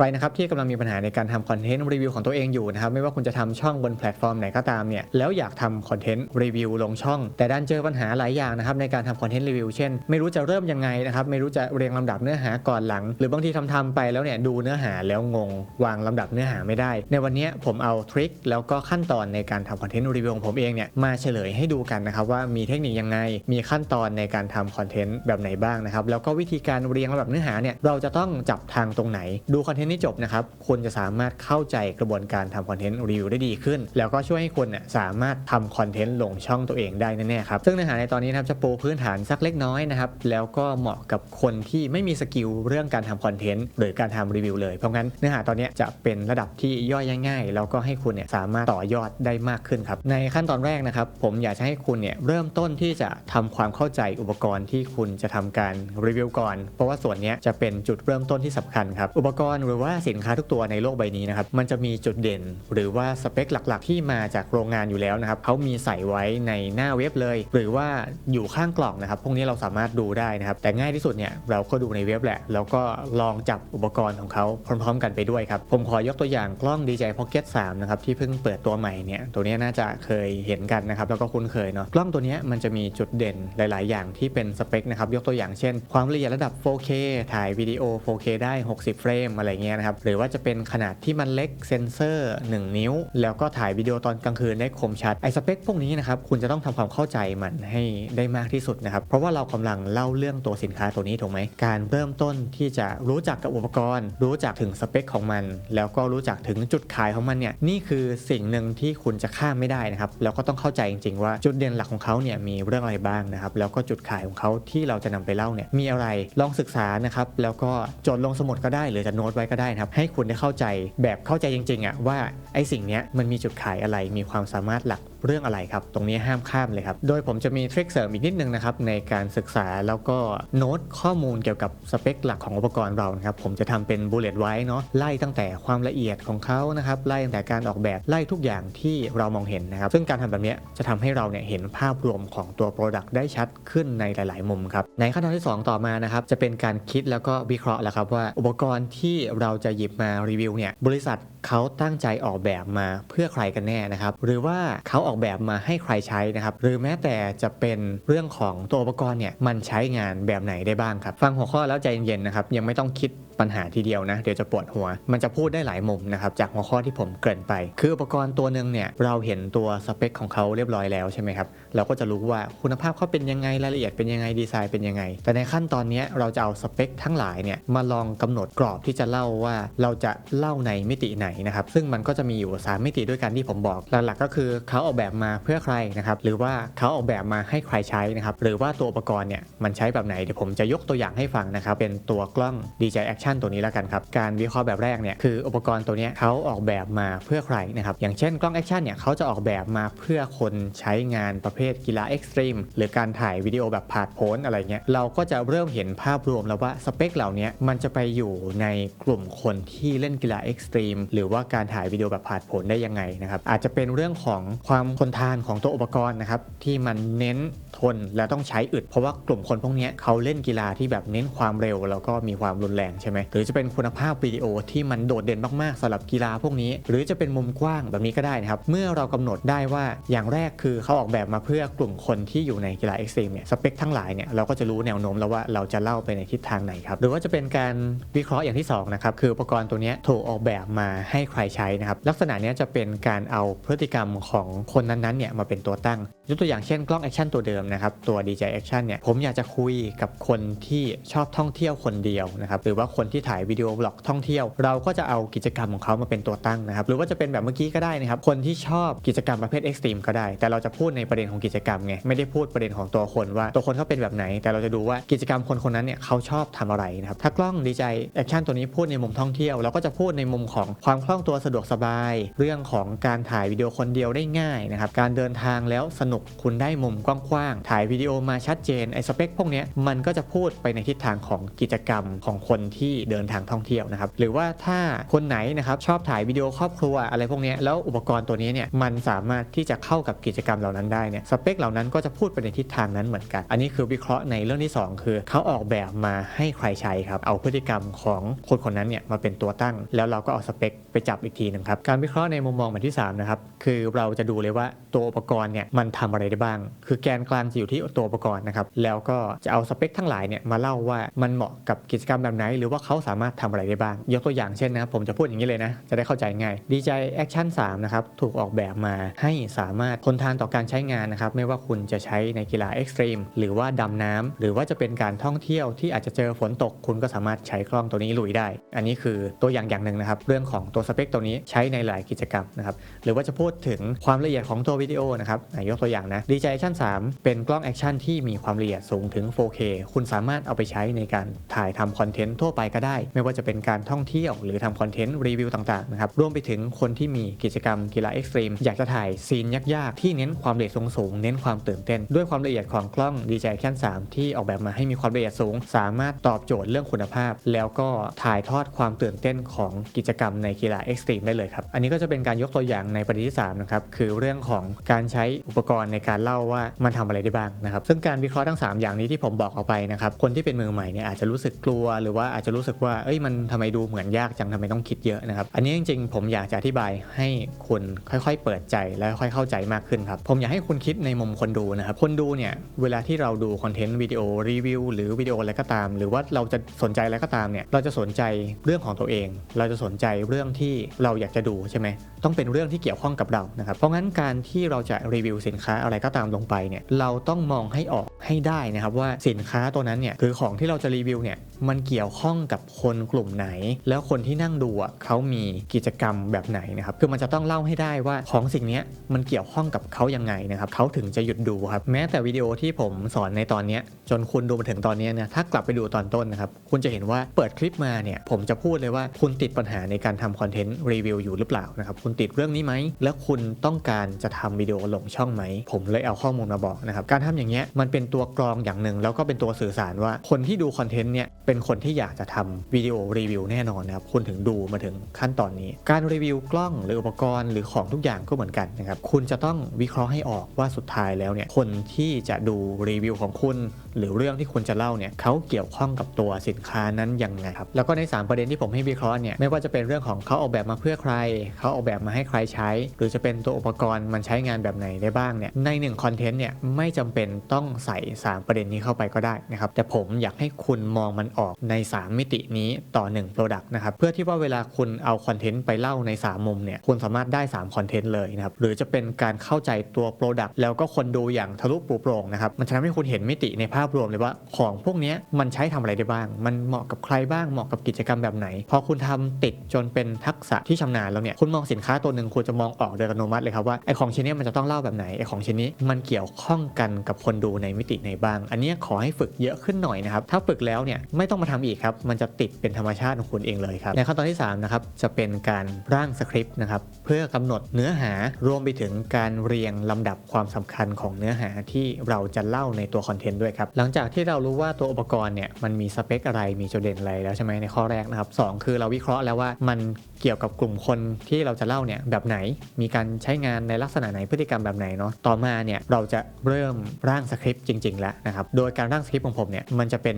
ใครนะครับที่กำลังมีปัญหาในการทำคอนเทนต์รีวิวของตัวเองอยู่นะครับไม่ว่าคุณจะทำช่องบนแพลตฟอร์มไหนก็ตามเนี่ยแล้วอยากทำคอนเทนต์รีวิวลงช่อง แต่ดันเจอปัญหาหลายอย่างนะครับในการทำคอนเทนต์รีวิวเช่น ไม่รู้จะเริ่มยังไงนะครับไม่รู้จะเรียงลำดับเนื้อหาก่อนหลัง หรือบางทีทำทำไปแล้วเนี่ยดูเนื้อหาแล้วงง วางลำดับเนื้อหาไม่ได้ ในวันนี้ผมเอาทริคแล้วก็ขั้นตอนในการทำคอนเทนต์รีวิวของผมเองเนี่ยมาเฉลยให้ดูกันนะครับว่ามีเทคนิคยังไง มีขั้นตอนในการทำคอนเทนต์แบบไหนบ้างนะครับแล้วก็วิธีการเรียงลำดับเนื้อหาเนี่ยเราจะต้องจับทางตรงไหนดูคอนเทนต์นี้จบนะครับคุณจะสามารถเข้าใจกระบวนการทำคอนเทนต์รีวิวได้ดีขึ้น แล้วก็ช่วยให้คุณเนี่ยสามารถทำคอนเทนต์ลงช่องตัวเองได้แน่ๆครับซึ่งเนื้อหาในตอนนี้นะครับจะปูพื้นฐานสักเล็กน้อยนะครับแล้วก็เหมาะกับคนที่ไม่มีสกิลเรื่องการทำคอนเทนต์หรือการทำรีวิวเลยเพราะงั้นเนื้อหาตอนนี้จะเป็นระดับที่ย่อยง่าย ๆ แล้วก็ให้คุณเนี่ยสามารถต่อยอดได้มากขึ้นครับในขั้นตอนแรกนะครับผมอยากให้คุณเนี่ยเริ่มต้นที่จะทำความเข้าใจอุปกรณ์ที่คุณจะทำการรีวิวก่อน เพราะว่าส่วนนี้จะเป็นจุดเริ่มต้นที่สำคัญครับอุปกรณ์หรือว่าสินค้าทุกตัวในโลกใบนี้นะครับมันจะมีจุดเด่น หรือว่าสเปคหลักๆ ที่มาจากโรงงานอยู่แล้วนะครับเขามีใส่ไว้ในหน้าเว็บเลย หรือว่าอยู่ข้างกล่องนะครับพวกนี้เราสามารถดูได้นะครับแต่ง่ายที่สุดเนี่ยเราก็ดูในเว็บแหละ แล้วก็ลองจับอุปกรณ์ของเขาพร้อม ๆ กันไปด้วยครับผมขอยกตัวอย่างกล้อง DJI Pocket 3นะครับที่เพิ่งเปิดตัวใหม่เนี่ยตัวนี้น่าจะเคยเห็นกันนะครับแล้วก็คุ้นเคยเนาะกล้องตัวนี้มันจะมีจุดเด่นหลาย ๆ อย่างที่เป็นสเปคนะครับยกตัวอย่างเช่น ความละเอียดระดับ 4K ถ่ายวิดีโอ 4K ได้ 60 เฟรมอะไรเงี้ยนะครับหรือว่าจะเป็นขนาดที่มันเล็กเซนเซอร์ 1 นิ้ว แล้วก็ถ่ายวิดีโอตอนกลางคืนได้คมชัดไอสเปคพวกนี้นะครับคุณจะต้องทำความเข้าใจมันให้ได้มากที่สุดนะครับเพราะว่าเรากำลังเล่าเรื่องตัวสินค้าตัวนี้ถูกไหมการเริ่มต้นที่จะรู้จักกับอุปกรณ์ รู้จักถึงสเปคของมัน แล้วก็รู้จักถึงจุดขายของมันเนี่ยนี่คือสิ่งหนึ่งที่คุณจะข้ามไม่ได้นะครับแล้วก็ต้องเข้าใจจริงๆว่าจุดเด่นหลักของเขาเนี่ยมีเรื่องอะไรบ้างนะครับแล้วก็จุดขายของเขาที่เราจะนำไปเล่าเนี่ยมีอะไรลองศึกษานะครับแล้วก็จดลงสมุดก็ได้หรือจะโน้ตไว้ก็ได้นะครับ ให้คุณได้เข้าใจแบบเข้าใจจริงๆอะว่าไอ้สิ่งเนี้ยมันมีจุดขายอะไรมีความสามารถหลักเรื่องอะไรครับ ตรงนี้ห้ามข้ามเลยครับ โดยผมจะมีทริคเสริมอีกนิดนึงนะครับในการศึกษาแล้วก็โน้ตข้อมูลเกี่ยวกับสเปคหลักของอุปกรณ์เรานะครับ ผมจะทำเป็นบูเลตไว้เนาะไล่ตั้งแต่ความละเอียดของเขานะครับไล่ตั้งแต่การออกแบบไล่ทุกอย่างที่เรามองเห็นนะครับซึ่งการทำแบบนี้จะทำให้เราเนี่ยเห็นภาพรวมของตัว Product ได้ชัดขึ้นในหลาย ๆ มุมครับในขั้นตอนที่ 2 ต่อมานะครับจะเป็นการคิดแล้วก็วิเคราะห์แหละครับว่าอุปกรณ์ที่เราจะหยิบมารีวิวเนี่ยบริษัทเขาตั้งใจออกแบบมาเพื่อใครกันแน่นะครับหรือว่าเขาออกแบบมาให้ใครใช้นะครับหรือแม้แต่จะเป็นเรื่องของตัวอุปกรณ์เนี่ยมันใช้งานแบบไหนได้บ้างครับ ฟังหัวข้อแล้วใจเย็นๆนะครับยังไม่ต้องคิด ปัญหาทีเดียวนะ เดี๋ยวจะปวดหัว มันจะพูดได้หลายมุมนะครับ จากหัวข้อที่ผมเกริ่นไป คืออุปกรณ์ตัวหนึ่งเนี่ย เราเห็นตัวสเปคของเขาเรียบร้อยแล้วใช่ไหมครับ เราก็จะรู้ว่าคุณภาพเขาเป็นยังไง รายละเอียดเป็นยังไง ดีไซน์เป็นยังไง แต่ในขั้นตอนนี้เราจะเอาสเปคทั้งหลายเนี่ยมาลองกำหนดกรอบที่จะเล่าว่าเราจะเล่าในมิติไหนนะครับ ซึ่งมันก็จะมีอยู่ 3 มิติด้วยกันที่ผมบอก หลักๆก็คือเขาออกแบบมาเพื่อใครนะครับ หรือว่าเขาออกแบบมาให้ใครใช้นะครับ หรือว่าตัวอุปกรณ์เนี่ยมันใช้แบบไหน เดี๋ยวผมจะยกตัวอย่างให้ฟังนะครับ เป็นตัวกล้อง DJI Action ตัวนี้แล้วกันครับ การวิเคราะห์แบบแรกเนี่ยคืออุปกรณ์ตัวนี้เขาออกแบบมาเพื่อใครนะครับ อย่างเช่นกล้องแอคชั่นเนี่ยเขาจะออกแบบมาเพื่อคนใช้งานประเภทกีฬาเอ็กซ์ตรีมหรือการถ่ายวิดีโอแบบผาดโผนอะไรเงี้ย เราก็จะเริ่มเห็นภาพรวมแล้วว่าสเปคเหล่านี้มันจะไปอยู่ในกลุ่มคนที่เล่นกีฬาเอ็กซ์ตรีมหรือว่าการถ่ายวิดีโอแบบผาดโผนได้ยังไงนะครับ อาจจะเป็นเรื่องของความทนทานของตัวอุปกรณ์นะครับที่มันเน้นทนและต้องใช้อึด เพราะว่ากลุ่มคนพวกนี้เขาเล่นกีฬาที่แบบเน้นความเร็ว แล้วก็มีความรุนแรงใช่ไหมหรือจะเป็นคุณภาพวิดีโอที่มันโดดเด่นมากๆสำหรับกีฬาพวกนี้ หรือจะเป็นมุมกว้างแบบนี้ก็ได้นะครับเมื่อเรากำหนดได้ว่าอย่างแรกคือเขาออกแบบมาเพื่อกลุ่มคนที่อยู่ในกีฬาเอ็กซ์ตรีมเนี่ยสเปคทั้งหลายเนี่ยเราก็จะรู้แนวโน้มแล้วว่าเราจะเล่าไปในทิศทางไหนครับหรือว่าจะเป็นการวิเคราะห์อย่างที่สองนะครับคืออุปกรณ์ตัวนี้ถูกออกแบบมาให้ใครใช้นะครับลักษณะนี้จะเป็นการเอาพฤติกรรมของคนนั้นๆเนี่ยมาเป็นตัวตั้งยกตัวอย่างเช่นกล้องแอคชั่นตัวเดิมนะครับตัว DJI Action เนี่ยผมอยากจะคุยกับคนที่ชอบท่องเที่ยวคนเดียวนะครับหรือว่าคนที่ถ่ายวิดีโอบล็อกท่องเที่ยว เราก็จะเอากิจกรรมของเขามาเป็นตัวตั้งนะครับหรือว่าจะเป็นแบบเมื่อกี้ก็ได้นะครับคนที่ชอบกิจกรรมประเภทเอ็กซ์ตรีมก็ได้ แต่เราจะพูดในประเด็นของกิจกรรมไงไม่ได้พูดประเด็นของตัวคนว่าตัวคนเขาเป็นแบบไหน แต่เราจะดูว่ากิจกรรมคนคนนั้นเนี่ยเขาชอบทำอะไรนะครับถ้ากล้อง DJI Action ตัวนี้พูดในมุมท่องเที่ยวเราก็จะพูดในมุมของความคล่องตัวสะดวกสบาย เรื่องของการถ่ายวิดีโอคนเดียวได้ง่ายนะครับการเดินทางแล้วสนุกคุณได้มุมกว้างๆถ่ายวิดีโอมาชัดเจนไอ้สเปคพวกนี้มันก็จะพูดไปในทิศทางของกิจกรรมของคนที่เดินทางท่องเที่ยวนะครับหรือว่าถ้าคนไหนนะครับชอบถ่ายวิดีโอครอบครัวอะไรพวกนี้แล้วอุปกรณ์ตัวนี้เนี่ยมันสามารถที่จะเข้ากับกิจกรรมเหล่านั้นได้เนี่ยสเปคเหล่านั้นก็จะพูดไปในทิศทางนั้นเหมือนกัน อันนี้คือวิเคราะห์ในเรื่องที่สองคือเขาออกแบบมาให้ใครใช้ครับเอาพฤติกรรมของคนคนนั้นเนี่ยมาเป็นตัวตั้ง แล้วเราก็เอาสเปคไปจับอีกทีหนึงครับการวิเคราะห์ในมุมมองแบบที่สามนะครับคือเราจะดูเลยว่าตัวอุปกรณ์เนี่ยมันทำอะไรได้บ้าง คือแกนกลางจะอยู่ที่ตัวอุปกรณ์นะครับแล้วก็จะเอาสเปคทั้งหลายเนี่ยมาเล่าว่ามันเหมาะกับกิจกรรมแบบไหนหรือว่าเขาสามารถทำอะไรได้บ้าง ยกตัวอย่างเช่นนะครับผมจะพูดอย่างนี้เลยนะ จะได้เข้าใจง่าย DJI Action 3นะครับถูกออกแบบมาให้สามารถทนทานต่อการใช้งานนะครับไม่ว่าคุณจะใช้ในกีฬาเอ็กซ์ตรีมหรือว่าดำน้ำหรือว่าจะเป็นการท่องเที่ยวที่อาจจะเจอฝนตกคุณก็สามารถใช้กล้องตัวนี้ลุยได้ อันนี้คือตัวอย่างอย่างหนึ่งนะครับเรื่องของตัวสเปคตัวนี้ใช้ในหลายกิจกรรมนะครับหรือว่าจะพูดถึงความละเอียดของตัววิดีโอนะครับยกตัวอย่างนะ DJI Action 3เป็นกล้องแอคชั่นที่มีความละเอียดสูงถึง 4K คุณสามารถเอาไปใช้ในการถ่ายทำคอนเทนต์ทั่วไปก็ได้ ไม่ว่าจะเป็นการท่องเที่ยวหรือทำคอนเทนต์รีวิวต่างๆนะครับรวมไปถึงคนที่มีกิจกรรมกีฬาเอ็กซ์ตรีมอยากจะถ่ายซีนยากๆ ที่เน้นความละเอียดสูงๆเน้นความตื่นเต้น ด้วยความละเอียดของกล้อง DJI Action 3 ที่ออกแบบมาให้มีความละเอียดสูง สามารถตอบโจทย์เรื่องคุณภาพ แล้วก็ถ่ายทอดความตื่นเต้นของกิจกรรมในกีฬาเอ็กซ์ตรีมได้เลยครับอันนี้ก็จะเป็นการยกตัวอย่างในประเด็นที่3นะครับคือเรื่องของการใช้อุปกรณ์ในการเล่าว่ามันทำอะไรได้บ้างนะครับซึ่งการวิเคราะห์ทั้ง 3 อย่างนี้ที่ผมบอกออกไปนะครับคนที่เป็นมือใหม่เนี่ยอาจจะรู้สึกกลัวหรือว่าอาจจะรู้สึกว่า เอ้ย มันทำไมดูเหมือนยากจังทำไมต้องคิดเยอะนะครับ อันนี้จริงๆ ผมอยากจะอธิบายให้คุณค่อยๆ เปิดใจและค่อยเข้าใจมากขึ้นครับ ผมอยากให้คุณคิดในมุมคนดูนะครับ คนดูเนี่ย เวลาที่เราดูคอนเทนต์วิดีโอรีวิวหรือวิดีโออะไรก็ตาม หรือว่าเราจะสนใจอะไรก็ตามเนี่ย เราจะสนใจเรื่องของตัวเอง เราจะสนใจเรื่องที่เราอยากจะดูใช่ไหมต้องเป็นเรื่องที่เกี่ยวข้องกับเรานะครับเพราะงั้นการที่เราจะรีวิวสินค้าอะไรก็ตามลงไปเนี่ยเราต้องมองให้ออกให้ได้นะครับว่าสินค้าตัวนั้นเนี่ยคือของที่เราจะรีวิวเนี่ยมันเกี่ยวข้องกับคนกลุ่มไหน แล้วคนที่นั่งดูอะเขามีกิจกรรมแบบไหนนะครับคือมันจะต้องเล่าให้ได้ว่าของสิ่งนี้มันเกี่ยวข้องกับเขายังไงนะครับเขาถึงจะหยุดดูครับแม้แต่วิดีโอที่ผมสอนในตอนนี้จนคุณดูมาถึงตอนนี้เนี่ยถ้ากลับไปดูตอนต้นนะครับคุณจะเห็นว่าเปิดคลิปมาเนี่ยผมจะพูดเลยว่าคุณติดปัญหาในการทำคอนเทนต์รีวิวอยู่หรือเปล่านะครับคุณติดเรื่องนี้ไหม แล้วคุณต้องการจะทำวิดีโอลงช่องไหม ผมเลยเอาข้อมูลมาบอกนะครับ การทำอย่างเงี้ยมันเป็นตัวกรองอย่างหนึ่ง แล้วก็เป็นตัวสื่อสารว่าคนที่ดูคอนเทนต์เนี่ยเป็นคนที่อยากจะทำวิดีโอรีวิวแน่นอนนะครับ คุณถึงดูมาถึงขั้นตอนนี้ การรีวิวกล้องหรืออุปกรณ์หรือของทุกอย่างก็เหมือนกันนะครับ คุณจะต้องวิเคราะห์ให้ออกว่าสุดท้ายแล้วเนี่ยคนที่จะดูรีวิวของคุณ หรือเรื่องที่คุณจะเล่าเนี่ยเขาเกี่ยวข้องกับตัวสินค้านั้นยังไงครับ แล้วก็ใน 3 ประเด็นที่ผมให้วิเคราะห์เนี่ยไม่ว่าจะเป็นเรื่องของเขาออกแบบมาเพื่อใครเขาออกแบบมาให้ใครใช้ หรือจะเป็นตัวอุปกรณ์มันใช้งานแบบไหนได้บ้างเนี่ยใน1คอนเทนต์เนี่ยไม่จำเป็นต้องใส่ 3 ประเด็นนี้เข้าไปก็ได้นะครับแต่ผมอยากให้คุณมองมันออกใน 3 มิตินี้ต่อ1 Product นะครับเพื่อที่ว่าเวลาคุณเอาคอนเทนต์ไปเล่าใน 3 มุมเนี่ยคุณสามารถได้3คอนเทนต์เลยนะครับหรือจะเป็นการเข้าใจตัว Product แล้วก็คนดูอย่างทะลุปลุโปร่งนะครับมันจะทำให้คุณเห็นมิติในภาพรวมเลยว่าของพวกนี้มันใช้ทำอะไรได้บ้าง มันเหมาะกับใครบ้างเหมาะกับกิจกรรมแบบไหนพอคุณทำติดจนเป็นทักษะที่ชำนาญแล้วเนี่ยคุณมองสินค้าถ้าตัวหนึ่งคุณจะมองออกโดยอัตโนมัติเลยครับว่าไอของชิ้นนี้มันจะต้องเล่าแบบไหนไอของชิ้นนี้มันเกี่ยวข้องกันกับคนดูในมิติไหนบ้าง อันนี้ขอให้ฝึกเยอะขึ้นหน่อยนะครับถ้าฝึกแล้วเนี่ยไม่ต้องมาทำอีกครับมันจะติดเป็นธรรมชาติของคุณเองเลยครับในขั้นตอนที่3นะครับจะเป็นการร่างสคริปต์นะครับเพื่อกำหนดเนื้อหารวมไปถึงการเรียงลำดับความสำคัญของเนื้อหาที่เราจะเล่าในตัวคอนเทนต์ด้วยครับหลังจากที่เรารู้ว่าตัวอุปกรณ์เนี่ยมันมีสเปคอะไรมีจุดเด่นอะไรแล้วใช่ไหมในข้อแรกนะครับสองคือเราวิเคราะห์แล้วว่ามัน เกี่ยวกับกลุ่มคนที่เราจะเล่าเนี่ยแบบไหน มีการใช้งานในลักษณะไหนพฤติกรรมแบบไหนเนาะต่อมาเนี่ยเราจะเริ่มร่างสคริปต์จริงๆแล้วนะครับโดยการร่างสคริปต์ของผมเนี่ยมันจะเป็น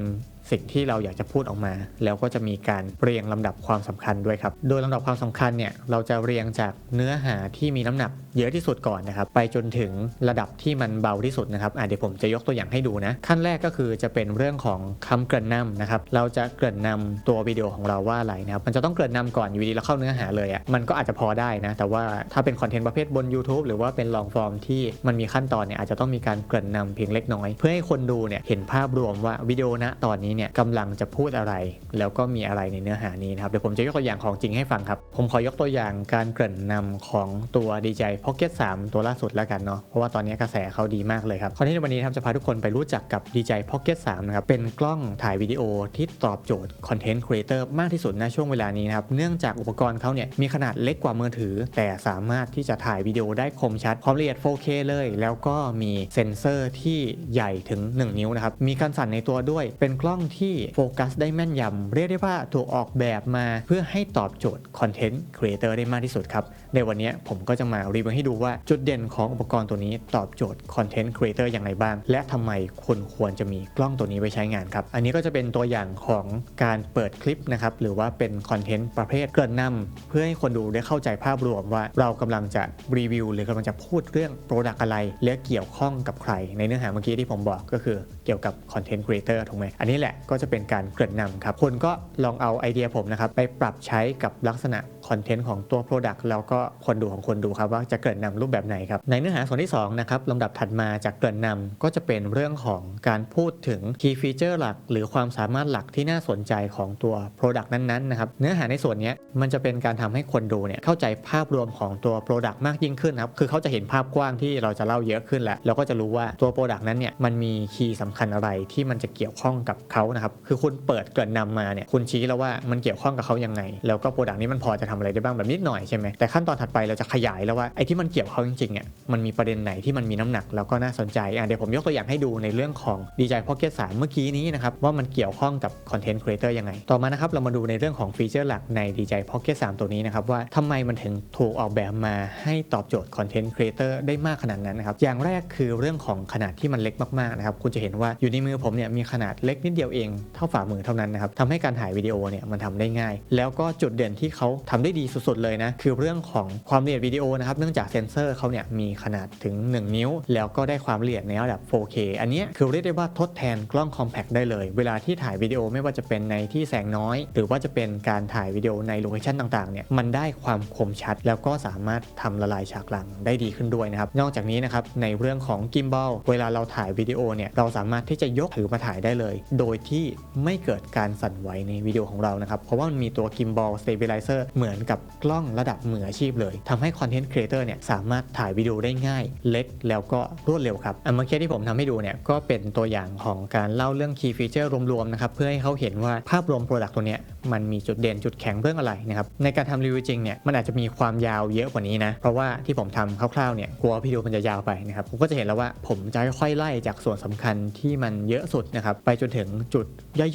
สิ่งที่เราอยากจะพูดออกมา แล้วก็จะมีการเรียงลำดับความสำคัญด้วยครับ โดยลำดับความสำคัญเนี่ยเราจะเรียงจากเนื้อหาที่มีน้ำหนักเยอะที่สุดก่อนนะครับ ไปจนถึงระดับที่มันเบาที่สุดนะครับเดี๋ยวผมจะยกตัวอย่างให้ดูนะ ขั้นแรกก็คือจะเป็นเรื่องของคำเกริ่นนำนะครับ เราจะเกริ่นนำตัววิดีโอของเราว่าอะไรนะครับ มันจะต้องเกริ่นนำก่อนอยู่ดีแล้วเข้าเนื้อหาเลยอะ มันก็อาจจะพอได้นะ แต่ว่าถ้าเป็นคอนเทนต์ประเภทบน YouTube หรือว่าเป็นลองฟอร์มที่มันมีขั้นตอนเนี่ยอาจจะต้องมีการเกริ่นนำเพียงเล็กน้อย เพื่อให้คนดูเนี่ยเห็นภาพรวมว่าวิดีโอณตอนนี้เนี่ยกำลังจะพูดอะไร แล้วก็มีอะไรในเนื้อหานี้นะครับ เดี๋ยวผมจะยกตัวอย่างของจริงให้ฟังครับ ผมขอยกตัวอย่างการเกริ่นนำของตัว DJI Pocket 3 ตัวล่าสุดแล้วกันเนาะเพราะว่าตอนนี้กระแสเขาดีมากเลยครับคอนเทนต์วันนี้ครับจะพาทุกคนไปรู้จักกับ DJI Pocket 3นะครับเป็นกล้องถ่ายวิดีโอที่ตอบโจทย์คอนเทนต์ครีเอเตอร์มากที่สุดในช่วงเวลานี้นะครับเนื่องจากอุปกรณ์เขาเนี่ยมีขนาดเล็กกว่ามือถือ แต่สามารถที่จะถ่ายวิดีโอได้คมชัดความละเอียด 4K เลย แล้วก็มีเซ็นเซอร์ที่ใหญ่ถึง 1 นิ้วนะครับมีการสั่นในตัวด้วยเป็นกล้องที่โฟกัสได้แม่นยำเรียกได้ว่าถูกออกแบบมาเพื่อให้ตอบโจทย์คอนเทนต์ครีเอเตอร์ได้มากที่สุดครับ ในวันนี้ผมก็จะมารีวิวให้ดูว่าจุดเด่นของอุปกรณ์ตัวนี้ตอบโจทย์คอนเทนต์ครีเอเตอร์อย่างไรบ้าง และทำไมคุณควรจะมีกล้องตัวนี้ไว้ใช้งานครับ อันนี้ก็จะเป็นตัวอย่างของการเปิดคลิปนะครับหรือว่าเป็นคอนเทนต์ประเภทเกริ่นนำเพื่อให้คนดูได้เข้าใจภาพรวมว่าเรากำลังจะรีวิว หรือกำลังจะพูดเรื่องโปรดักอะไร และเกี่ยวข้องกับใคร ในเนื้อหาเมื่อกี้ที่ผมบอกก็คือเกี่ยวกับคอนเทนต์ครีเอเตอร์ถูกไหมอันนี้แหละก็จะเป็นการเกริ่นนำครับคนก็ลองเอาไอเดียผมนะครับไปปรับใช้กับลักษณะ คอนเทนต์ของตัว Product แล้วก็คนดูของคนดูครับว่าจะเกริ่นนำรูปแบบไหนครับในเนื้อหาส่วนที่2นะครับลำดับถัดมาจากเกริ่นนำก็จะเป็นเรื่องของการพูดถึง Key Feature หลัก หรือความสามารถหลักที่น่าสนใจของตัว Product นั้นๆนะครับเนื้อหาในส่วนนี้มันจะเป็นการทำให้คนดูเนี่ยเข้าใจภาพรวมของตัว Product มากยิ่งขึ้นครับคือเขาจะเห็นภาพกว้างที่เราจะเล่าเยอะขึ้นแล้วเราก็จะรู้ว่าตัว Product นั้นเนี่ยมันมีคีย์สำคัญอะไรที่มันจะเกี่ยวข้องกับเขานะครับคือคุณเปิดเกริ่นนำมาเนี่ยคุณชี้แล้วว่ามันเกี่ยวข้องกับเขายังไง แล้วก็ Product นี้มันพอจะทำอะไรได้บ้างแบบนิดหน่อยใช่ไหมแต่ขั้นตอนถัดไปเราจะขยายแล้วว่าไอ้ที่มันเกี่ยวเขาจริงๆเนี่ยมันมีประเด็นไหนที่มันมีน้ำหนักแล้วก็น่าสนใจอะเดี๋ยวผมยกตัวอย่างให้ดูในเรื่องของ DJI Pocket 3เมื่อกี้นี้นะครับว่ามันเกี่ยวข้องกับ Content Creator ยังไง ต่อมานะครับเรามาดูในเรื่องของฟีเจอร์หลักใน DJI Pocket 3ตัวนี้นะครับว่าทำไมมันถึงถูกออกแบบมาให้ตอบโจทย์ Content Creator ได้มากขนาดนั้นนะครับอย่างแรกคือเรื่องของขนาดที่มันเล็กมากๆนะครับคุณจะเห็นว่าอยู่ในมือผมเนี่ยมีขนาดเล็กนิดเดียวเองเท่าฝ่ามือเท่านั้นนะครับทำให้การถ่ายวิดีโอเนี่ยมันทำได้ง่าย แล้วก็จุดเด่นที่เขาทำได้ดีสุดๆเลยนะ คือเรื่องของความละเอียดวิดีโอนะครับ เนื่องจากเซนเซอร์เขาเนี่ยมีขนาดถึง 1 นิ้ว แล้วก็ได้ความละเอียดในระดับ 4K อันนี้คือเรียกได้ว่าทดแทนกล้องคอมแพคได้เลย เวลาที่ถ่ายวิดีโอไม่ว่าจะเป็นในที่แสงน้อย หรือว่าจะเป็นการถ่ายวิดีโอในโลเคชันต่างๆเนี่ยมันได้ความคมชัด แล้วก็สามารถทำละลายฉากหลังได้ดีขึ้นด้วยนะครับ นอกจากนี้นะครับในเรื่องของกิมบอลเวลาเราถ่ายวิดีโอเนี่ยเราสามารถที่จะยกถือมาถ่ายได้เลย โดยที่ไม่เกิดการสั่นไหวในวิดีโอของเรานะครับเพราะว่ามันมีตัวกิมบอลสเตเบลไลเซอร์เหมือนือนกับกล้องระดับมืออาชีพเลยทำให้คอนเทนต์ครีเอเตอร์เนี่ยสามารถถ่ายวิดีโอได้ง่าย เล็กแล้วก็รวดเร็วครับอันเมื่อกี้ที่ผมทำให้ดูเนี่ยก็เป็นตัวอย่างของการเล่าเรื่อง Key Feature รวมๆนะครับเพื่อให้เขาเห็นว่าภาพรวม Product ตัวเนี้ยมันมีจุดเด่นจุดแข็งเรื่องอะไรนะครับในการทำรีวิวจริงเนี่ยมันอาจจะมีความยาวเยอะกว่านี้นะเพราะว่าที่ผมทำคร่าวๆเนี่ยกลัววิดีโอมันจะยาวไปนะครับผมก็จะเห็นแล้วว่าผมจะค่อยๆไล่จากส่วนสำคัญที่มันเยอะสุดนะครับไปจนถึงจุด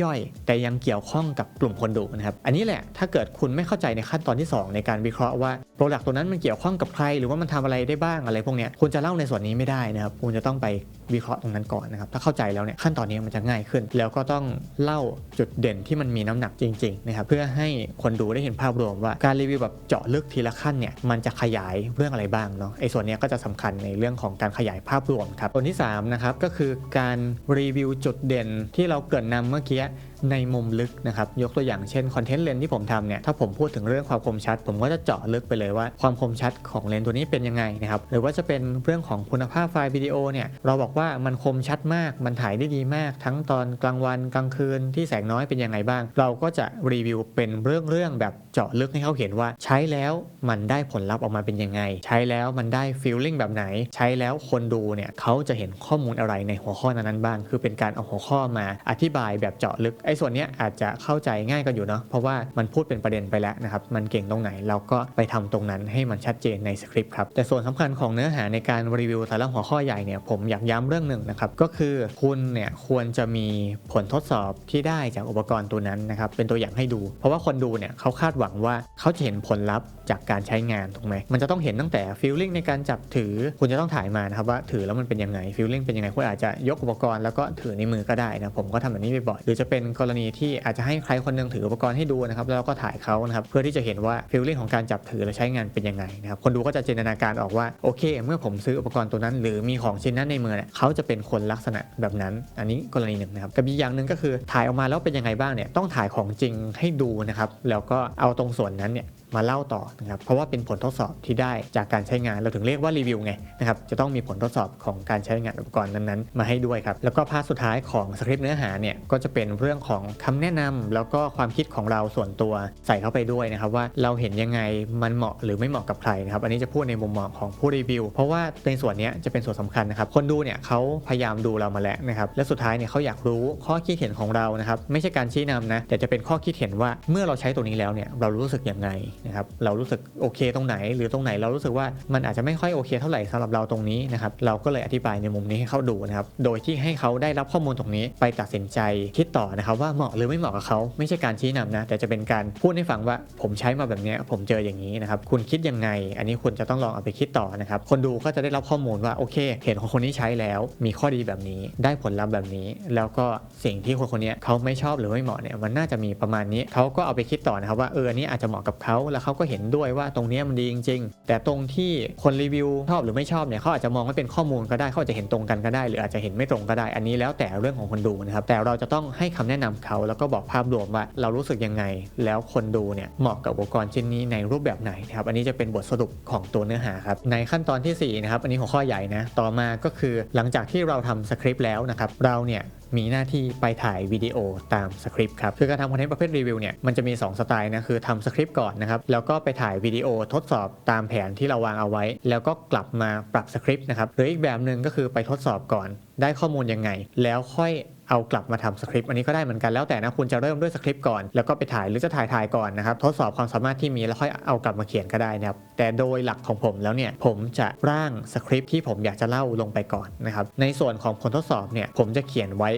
ย่อยๆ แต่ยังเกี่ยวข้องกับกลุ่มคนดูนะครับอันนี้แหละถ้าเกิดคุณไม่เข้าใจในขั้นตอนที่ 2 ในการวิเคราะห์ว่า Product ตัวนั้นมันเกี่ยวข้องกับใคร หรือว่ามันทำอะไรได้บ้างอะไรพวกเนี้ยคุณจะเล่าในส่วนนี้ไม่ได้นะครับคุณจะต้องไปวิเคราะห์ตรงนั้นก่อนนะครับถ้าเข้าใจแล้วเนี่ยขั้นตอนนี้มันจะง่ายขึ้น แล้วก็ต้องเล่าจุดเด่นที่มันมีน้ำหนักจริงๆนะครับเพื่อให้คนดูได้เห็นภาพรวมว่าการรีวิวแบบเจาะลึกทีละขั้นเนี่ยมันจะขยายเรื่องอะไรบ้างเนาะไอ้ส่วนนี้ก็จะสำคัญในเรื่องของการขยายภาพรวมครับส่วนที่3นะครับก็คือการรีวิวจุดเด่นที่เราเกริ่นนำเมื่อกี้ในมุมลึกนะครับ ยกตัวอย่างเช่นคอนเทนต์เลนที่ผมทำเนี่ย ถ้าผมพูดถึงเรื่องความคมชัด ผมก็จะเจาะลึกไปเลยว่าความคมชัดของเลนตัวนี้เป็นยังไงนะครับ หรือว่าจะเป็นเรื่องของคุณภาพไฟล์วิดีโอเนี่ย เราบอกว่ามันคมชัดมาก มันถ่ายได้ดีมาก ทั้งตอนกลางวันกลางคืนที่แสงน้อยเป็นยังไงบ้าง เราก็จะรีวิวเป็นเรื่องๆแบบเจาะลึกให้เขาเห็นว่า ใช้แล้วมันได้ผลลัพธ์ออกมาเป็นยังไง ใช้แล้วมันได้ฟีลลิ่งแบบไหน ใช้แล้วคนดูเนี่ยเขาจะเห็นข้อมูลอะไรในหัวข้อนั้นๆบ้าง คือเป็นการเอาหัวข้อมาอธิบายแบบเจาะลึกไอ้ส่วนนี้อาจจะเข้าใจง่ายกันอยู่เนาะเพราะว่ามันพูดเป็นประเด็นไปแล้วนะครับมันเก่งตรงไหนเราก็ไปทำตรงนั้นให้มันชัดเจนในสคริปต์ครับแต่ส่วนสำคัญของเนื้อหาในการรีวิวแต่ละหัวข้อใหญ่เนี่ยผมอยากย้ำเรื่องหนึ่งนะครับก็คือคุณเนี่ยควรจะมีผลทดสอบที่ได้จากอุปกรณ์ตัวนั้นนะครับเป็นตัวอย่างให้ดู เพราะว่าคนดูเนี่ยเขาคาดหวังว่าเขาจะเห็นผลลัพธ์จากการใช้งานถูกไหมมันจะต้องเห็นตั้งแต่ฟีลลิ่งในการจับถือ คุณจะต้องถ่ายมานะครับว่าถือแล้วมันเป็นยังไงฟีลลิ่งเป็นยังไงคุณอาจจะยกอุปกรณ์แล้วก็ถือในมือก็ได้นะผมก็ทำแบบนี้บ่อยๆหรือจะเป็นกรณีที่อาจจะให้ใครคนหนึงถืออุปกรณ์ให้ดูนะครับแล้วก็ถ่ายเขานะครับเพื่อที่จะเห็นว่าฟีลลิ่งของการจับถือและใช้งานเป็นยังไงนะครับคนดูก็จะจินตนาการออกว่าโอเค เมื่อผมซื้ออุปกรณ์ตัวนั้น หรือมีของชิ้นนั้นในมือเนี่ยเขาจะเป็นคนลักษณะแบบนั้น อันนี้กรณีหนึ่งนะครับกับอีกอย่างหนึ่งก็คือถ่ายออกมาแล้วเป็นยังไงบ้างเนี่ยต้องถ่ายของจริงให้ดูนะครับแล้วก็เอาตรงส่วนนั้นเนี่ยมาเล่าต่อนะครับเพราะว่าเป็นผลทดสอบที่ได้จากการใช้งานเราถึงเรียกว่ารีวิวไงนะครับจะต้องมีผลทดสอบของการใช้งานอุปกรณ์นั้นๆ มาให้ด้วยครับแล้วก็พาร์ทสุดท้ายของสคริปต์เนื้อหาเนี่ยก็จะเป็นเรื่องของคำแนะนำแล้วก็ความคิดของเราส่วนตัวใส่เข้าไปด้วยนะครับว่าเราเห็นยังไงมันเหมาะหรือไม่เหมาะกับใครนะครับอันนี้จะพูดในมุมมองของผู้รีวิว เพราะว่าในส่วนนี้จะเป็นส่วนสำคัญนะครับคนดูเนี่ยเขาพยายามดูเรามาแล้วนะครับและสุดท้ายเนี่ยเขาอยากรู้ข้อคิดเห็นของเรานะครับไม่ใช่การชี้นำนะแต่จะเป็นข้อคิดเห็นว่าเมื่อเราใช้ตัวนี้แล้วเนี่ยเรารู้สึกยังไงนะครับเรารู้สึกโอเคตรงไหน หรือตรงไหนเรารู้สึกว่ามันอาจจะไม่ค่อยโอเคเท่าไหร่สำหรับเราตรงนี้นะครับเราก็เลยอธิบายในมุมนี้ให้เขาดูนะครับโดยที่ให้เขาได้รับข้อมูลตรงนี้ไปตัดสินใจคิดต่อนะครับว่าเหมาะหรือไม่เหมาะกับเขาไม่ใช่การชี้นำนะแต่จะเป็นการพูดให้ฟังว่าผมใช้มาแบบนี้ผมเจออย่างนี้นะครับคุณคิดยังไง อันนี้คุณจะต้องลองเอาไปคิดต่อนะครับคนดูก็จะได้รับข้อมูลว่าโอเค เห็นของคนนี้ใช้แล้วมีข้อดีแบบนี้ ได้ผลลัพธ์แบบนี้ แล้วก็สิ่งที่คนคนนี้เขาไม่ชอบหรือไม่เหมาะเนี่ยมันน่าจะมีประมาณนี้เขาก็เอาไปคิดต่อนะครับว่าเอออันนี้อาจจะเหมาะกับเขาแล้วเขาก็เห็นด้วยว่าตรงนี้มันดีจริง ๆ แต่ตรงที่คนรีวิวชอบหรือไม่ชอบเนี่ยเขาอาจจะมองว่าเป็นข้อมูลก็ได้เขาจะเห็นตรงกันก็ได้ หรืออาจจะเห็นไม่ตรงก็ได้ อันนี้แล้วแต่เรื่องของคนดูนะครับแต่เราจะต้องให้คำแนะนำเขาแล้วก็บอกภาพรวมว่าเรารู้สึกยังไง แล้วคนดูเนี่ยเหมาะกับอุปกรณ์ชิ้นนี้ในรูปแบบไหนนะครับอันนี้จะเป็นบทสรุปของตัวเนื้อหาครับในขั้นตอนที่สี่นะครับอันนี้หัวข้อใหญ่นะต่อมาก็คือหลังจากที่เราทำสคริปต์แล้วนะครับเราเนี่ย มีหน้าที่ไปถ่ายวิดีโอตามสคริปต์ครับคือการทำคอนเทนต์ประเภทรีวิวเนี่ยมันจะมี 2 สไตล์นะคือทำสคริปต์ก่อนนะครับแล้วก็ไปถ่ายวิดีโอทดสอบตามแผนที่เราวางเอาไว้ แล้วก็กลับมาปรับสคริปต์นะครับหรืออีกแบบหนึ่งก็คือไปทดสอบก่อนได้ข้อมูลยังไง แล้วค่อย เอากลับมาทำสคริปต์อันนี้ก็ได้เหมือนกันแล้วแต่นะคุณจะเริ่มด้วยสคริปต์ก่อนแล้วก็ไปถ่ายหรือจะถ่ายถ่ายก่อนนะครับทดสอบความสามารถที่มีแล้วค่อยเอากลับมาเขียนก็ได้นะครับแต่โดยหลักของผมแล้วเนี่ยผมจะร่างสคริปต์ที่ผมอยากจะเล่าลงไปก่อนนะครับในส่วนของผลทดสอบเนี่ยผมจะเขียนไว้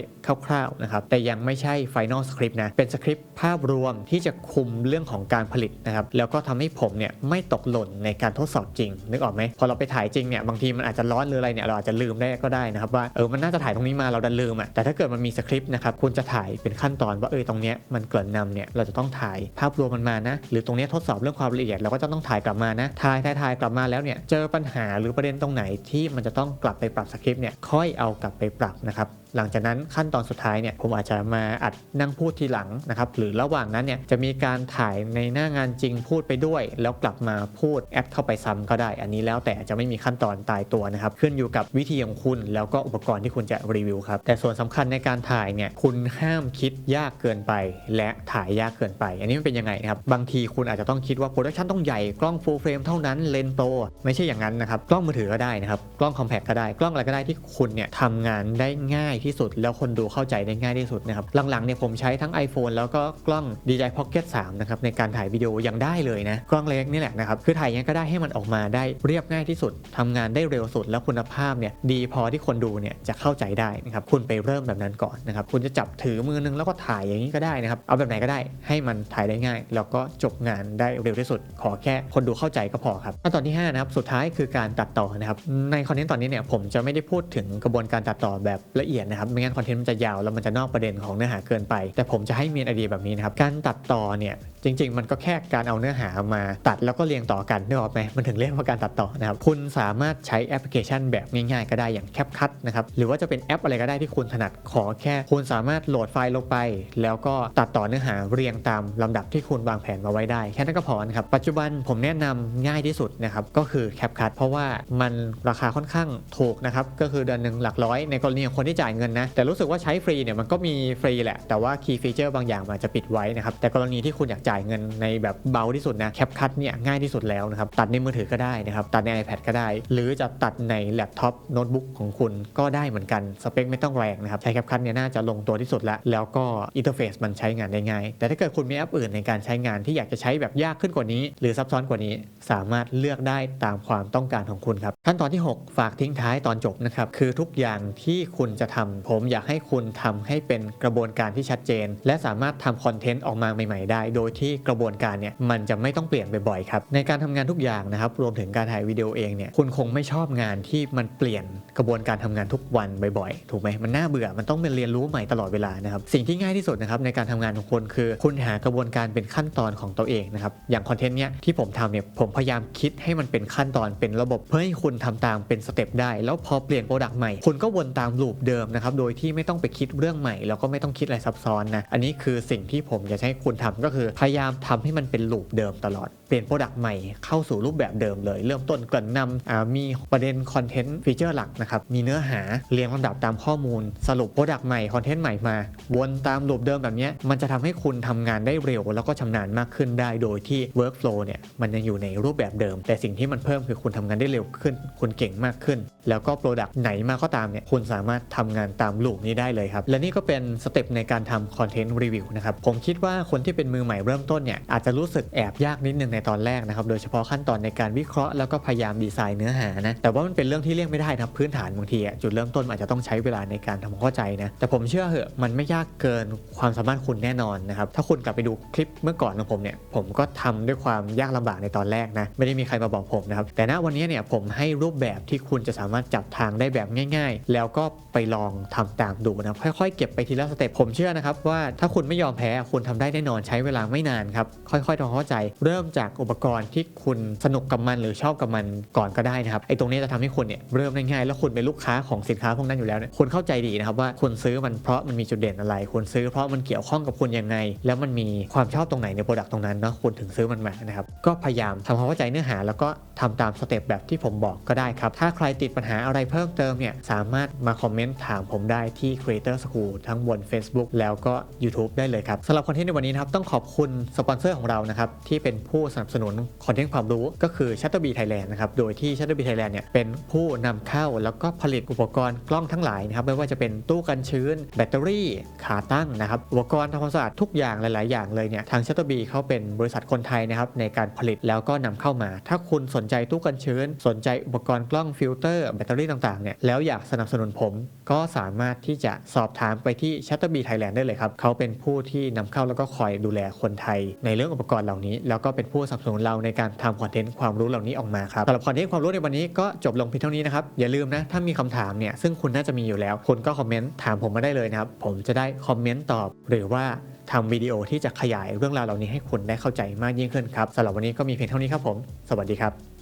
คร่าวๆนะครับแต่ยังไม่ใช่ Final Script นะเป็นสคริปต์ภาพรวมที่จะคุมเรื่องของการผลิตนะครับแล้วก็ทำให้ผมเนี่ยไม่ตกหล่นในการทดสอบจริงนึกออกไหมพอเราไปถ่ายจริงเนี่ยบางทีมันอาจจะร้อนหรืออะไรเนี่ยเราอาจจะลืมได้ก็ได้นะครับว่าเออมันน่าจะถ่ายตรงนี้มาเราดันลืมอะแต่ถ้าเกิดมันมีสคริปต์นะครับคุณจะถ่ายเป็นขั้นตอนว่าเออตรงเนี้ยมันเกริ่นนำเนี่ยเราจะต้องถ่ายภาพรวมมันมานะ หรือตรงเนี้ยทดสอบเรื่องความละเอียดเราก็จะต้องถ่ายกลับมานะถ่ายถ่ายถ่ายกลับมาแล้วเนี่ยเจอปัญหาหรือประเด็นตรงไหนที่มันจะต้องกลับไปปรับสคริปต์เนี่ยค่อยเอากลับไปปรับนะครับหลังจากนั้นขั้นตอนสุดท้ายเนี่ยผมอาจจะมาอัดนั่งพูดทีหลังนะครับหรือระหว่างนั้นเนี่ยจะมีการถ่ายในหน้างานจริงพูดไปด้วย แล้วกลับมาพูดแอดเข้าไปซ้ำก็ได้ อันนี้แล้วแต่จะไม่มีขั้นตอนตายตัวนะครับขึ้นอยู่กับวิธีของคุณแล้วก็อุปกรณ์ที่คุณจะรีวิวครับแต่ส่วนสำคัญในการถ่ายเนี่ยคุณห้ามคิดยากเกินไป และถ่ายยากเกินไป อันนี้มันเป็นยังไงนะครับบางทีคุณอาจจะต้องคิดว่าโปรดักชันต้องใหญ่กล้องฟูลเฟรมเท่านั้นเลนส์โตไม่ใช่อย่างนั้นนะครับกล้องมือถือก็ได้นะครับกล้องคอมแพคก็ได้กล้องอะไรก็ได้ที่คุณเนี่ยทำงานได้ง่ายที่สุด แล้วคนดูเข้าใจได้ง่ายที่สุดนะครับหลังๆเนี่ยผมใช้ทั้ง iPhone แล้วก็กล้อง DJI Pocket 3นะครับในการถ่ายวิดีโอยังได้เลยนะกล้องเล็กนี่แหละนะครับคือถ่ายยังก็ได้ให้มันออกมาได้เรียบง่ายที่สุดทำงานได้เร็วสุดแล้วคุณภาพเนี่ยดีพอที่คนดูเนี่ยจะเข้าใจได้นะครับคุณไปเริ่มแบบนั้นก่อนนะครับคุณจะจับถือมือนึงแล้วก็ถ่ายอย่างนี้ก็ได้นะครับเอาแบบไหนก็ได้ให้มันถ่ายได้ง่าย แล้วก็จบงานได้เร็วที่สุด ขอแค่คนดูเข้าใจก็พอครับขั้นตอนที่ห้านะครับสุดท้ายคือการตัดต่อนะครับในคอนเทนต์ตอนนี้เนี่ยผมจะไม่ได้พูดถึงกระบวนการตัดต่อแบบละเอียดนะครับไม่งั้นคอนเทนต์มันจะยาวแล้วมันจะนอกประเด็นของเนื้อหาเกินไป แต่ผมจะให้มีไอเดียแบบนี้นะครับการตัดต่อเนี่ยจริง ๆ มันก็แค่การเอาเนื้อหามาตัดแล้วก็เรียงต่อกันนึกออกไหมมันถึงเรียกว่าการตัดต่อนะครับ คุณสามารถใช้แอปพลิเคชันแบบง่ายๆ ก็ได้อย่างแคปคัตนะครับ หรือว่าจะเป็นแอปอะไรก็ได้ที่คุณถนัดขอแค่ คุณสามารถโหลดไฟล์ลงไป แล้วก็ตัดต่อเนื้อหาเรียงตามลำดับที่คุณวางแผนมาไว้ได้ แค่นั้นก็พอนะครับ ปัจจุบันผมแนะนำง่ายที่สุดนะครับก็คือแคปคัตเพราะว่ามันราคาค่อนข้างถูกนะครับก็คือเดือนหนึ่งหลักร้อยในกรณีของคนที่จ่ายเงินนะแต่รู้สึกว่าใช้ฟรีเนี่ยมันก็มีฟรีแหละแต่ว่าคีย์ฟีเจอร์บางอย่างมันจะปิดไว้นะครับแต่กรณีที่คุณอยากจ่ายเงินในแบบเบาที่สุดนะแคปคัตเนี่ยง่ายที่สุดแล้วนะครับตัดในมือถือก็ได้นะครับตัดใน iPad ก็ได้ หรือจะตัดในแล็ปท็อปโน้ตบุ๊กของคุณก็ได้เหมือนกันสเปคไม่ต้องแรงนะครับใช้แคปคัตเนี่ยน่าจะลงตัวที่สุดแล้วแล้วก็อินเทอร์เฟซมันใช้งานได้ง่าย แต่ถ้าเกิดคุณมีแอปอื่นในการใช้งานที่อยากจะใช้แบบยากขึ้นกว่านี้ หรือซับซ้อนกว่านี้สามารถเลือกได้ตามความต้องการของคุณครับ ขั้นตอนที่ 6 ฝากทิ้งท้ายตอนจบนะครับ คือทุกอย่างที่คุณจะทำผมอยากให้คุณทำให้เป็นกระบวนการที่ชัดเจน และสามารถทำคอนเทนต์ออกมาใหม่ ๆ ได้ โดยที่กระบวนการเนี่ยมันจะไม่ต้องเปลี่ยนบ่อยๆครับในการทำงานทุกอย่างนะครับรวมถึงการถ่ายวิดีโอเองเนี่ยคุณคงไม่ชอบงานที่มันเปลี่ยนกระบวนการทำงานทุกวันบ่อยๆ ถูกไหมมันน่าเบื่อมันต้องเป็นเรียนรู้ใหม่ตลอดเวลานะครับสิ่งที่ง่ายที่สุดนะครับในการทำงานของคุณคือ คุณหากระบวนการเป็นขั้นตอนของตัวเองนะครับอย่างคอนเทนต์เนี้ยที่ผมทำเนี่ยผมพยายามคิดให้มันเป็นขั้นตอนเป็นระบบเพื่อให้คุณทำตามเป็นสเต็ปได้ แล้วพอเปลี่ยนโปรดักต์ใหม่ คุณก็วนตามลูปเดิมนะครับ โดยที่ไม่ต้องไปคิดเรื่องใหม่ แล้วก็ไม่ต้องคิดอะไรซับซ้อนนะ อันนี้คือสิ่งที่ผมอยากให้คุณทำก็คือพยายามทำให้มันเป็นลูปเดิมตลอด เปลี่ยนโปรดักต์ใหม่เข้าสู่รูปแบบเดิมเลย เริ่มต้นเกริ่นนำมีประเด็นคอนเทนต์ฟีเจอร์หลักนะครับ มีเนื้อหาเรียงลำดับตามข้อมูล สรุปโปรดักต์ใหม่คอนเทนต์ใหม่มา วนตามรูปเดิมแบบนี้มันจะทำให้คุณทำงานได้เร็ว แล้วก็ชำนาญมากขึ้นได้โดยที่ workflow เนี่ยมันยังอยู่ในรูปแบบเดิม แต่สิ่งที่มันเพิ่มคือคุณทำงานได้เร็วขึ้น คุณเก่งมากขึ้น แล้วก็โปรดักต์ไหนมาก็ตามเนี่ยคุณสามารถทำงานตามลูปนี้ได้เลยครับและนี่ก็เป็นสเต็ปในการทำคอนเทนต์รีวิวนะครับผมคิดว่าคนที่เป็นมือใหม่เริ่มต้นเนี่ยอาจจะรู้สึกแอบยากนิดนึงในในตอนแรกนะครับโดยเฉพาะขั้นตอนในการวิเคราะห์แล้วก็พยายามดีไซน์เนื้อหานะแต่ว่ามันเป็นเรื่องที่เลี่ยงไม่ได้นะพื้นฐานบางทีอะจุดเริ่มต้นอาจจะต้องใช้เวลาในการทำความเข้าใจนะแต่ผมเชื่อเหอะมันไม่ยากเกินความสามารถคุณแน่นอนนะครับถ้าคุณกลับไปดูคลิปเมื่อก่อนของผมเนี่ยผมก็ทำด้วยความยากลำบากในตอนแรกนะไม่ได้มีใครมาบอกผมนะครับแต่ณวันนี้เนี่ยผมให้รูปแบบที่คุณจะสามารถจับทางได้แบบง่าย ๆ แล้วก็ไปลองทำตามดูนะค่อยๆ เก็บไปทีละสเต็ปผมเชื่อนะครับว่าถ้าคุณไม่ยอมแพ้คุณทำได้แน่นอนใช้เวลาไม่นานครับค่อยๆทำเข้าใจ เริ่มจากอุปกรณ์ที่คุณสนุกกับมันหรือชอบกับมันก่อนก็ได้นะครับไอ้ตรงนี้จะทำให้คุณเนี่ยเริ่มได้ง่ายแล้วคุณเป็นลูกค้าของสินค้าพวกนั้นอยู่แล้วเนี่ยคุณเข้าใจดีนะครับว่าคุณซื้อมันเพราะมันมีจุดเด่นอะไรคุณซื้อเพราะมันเกี่ยวข้องกับคุณยังไง แล้วมันมีความชอบตรงไหนในโปรดักต์ตรงนั้นเนาะคุณถึงซื้อมันมานะครับก็พยายามทำความเข้าใจเนื้อหา แล้วก็ทำตามสเต็ปแบบที่ผมบอกก็ได้ครับถ้าใครติดปัญหาอะไรเพิ่มเติมเนี่ยสามารถมาคอมเมนต์ถามผมได้ที่ Creator School ทั้งบน Facebook แล้วก็ YouTube ได้เลยครับสำหรับคอนเทนต์ในวันนี้นะครับต้องขอบคุณสปอนเซอร์ของเรานะครับที่เป็นผู้สนับสนุนคอนเทนต์ความรู้ก็คือ s h u t t e r b e Thailand นะครับ โดยที่ s h u t t e r b e Thailand เนี่ยเป็นผู้นำเข้าแล้วก็ผลิตอุปกรณ์กล้องทั้งหลายนะครับไม่ว่าจะเป็นตู้กันชื้น แบตเตอรี่ขาตั้งนะครับอุปกรณ์ทำความสะอาดทุกอย่างหลาย ๆ อย่างเลยเนี่ยทาง s h u t t e r b e เขาเป็นบริษัทคนไทยนะครับในการผลิตแล้วก็นำเข้ามา ถ้าคุณสนใจตู้กันชื้น สนใจอุปกรณ์กล้องฟิลเตอร์แบตเตอรี่ต่างๆเนี่ยแล้วอยากสนับสนุนผม ก็สามารถที่จะสอบถามไปที่ s h u t t e r b e Thailand ได้เลยครับเขาเป็นผู้ที่นำเข้าแล้วก็คอยดูแลคนไทย ในเรื่องอุปกรณ์เหล่านี้ แล้วก็เป็นผู้สนับสนุนเราในการทำคอนเทนต์ความรู้เหล่านี้ออกมาครับสำหรับคอนเทนต์ความรู้ในวันนี้ก็จบลงเพียงเท่านี้นะครับอย่าลืมนะถ้ามีคำถามเนี่ยซึ่งคุณน่าจะมีอยู่แล้ว คุณก็คอมเมนต์ถามผมมาได้เลยนะครับผมจะได้คอมเมนต์ตอบ หรือว่าทำวิดีโอที่จะขยายเรื่องราวเหล่านี้ให้คุณได้เข้าใจมากยิ่งขึ้นครับสำหรับวันนี้ก็มีเพียงเท่านี้ครับผม สวัสดีครับ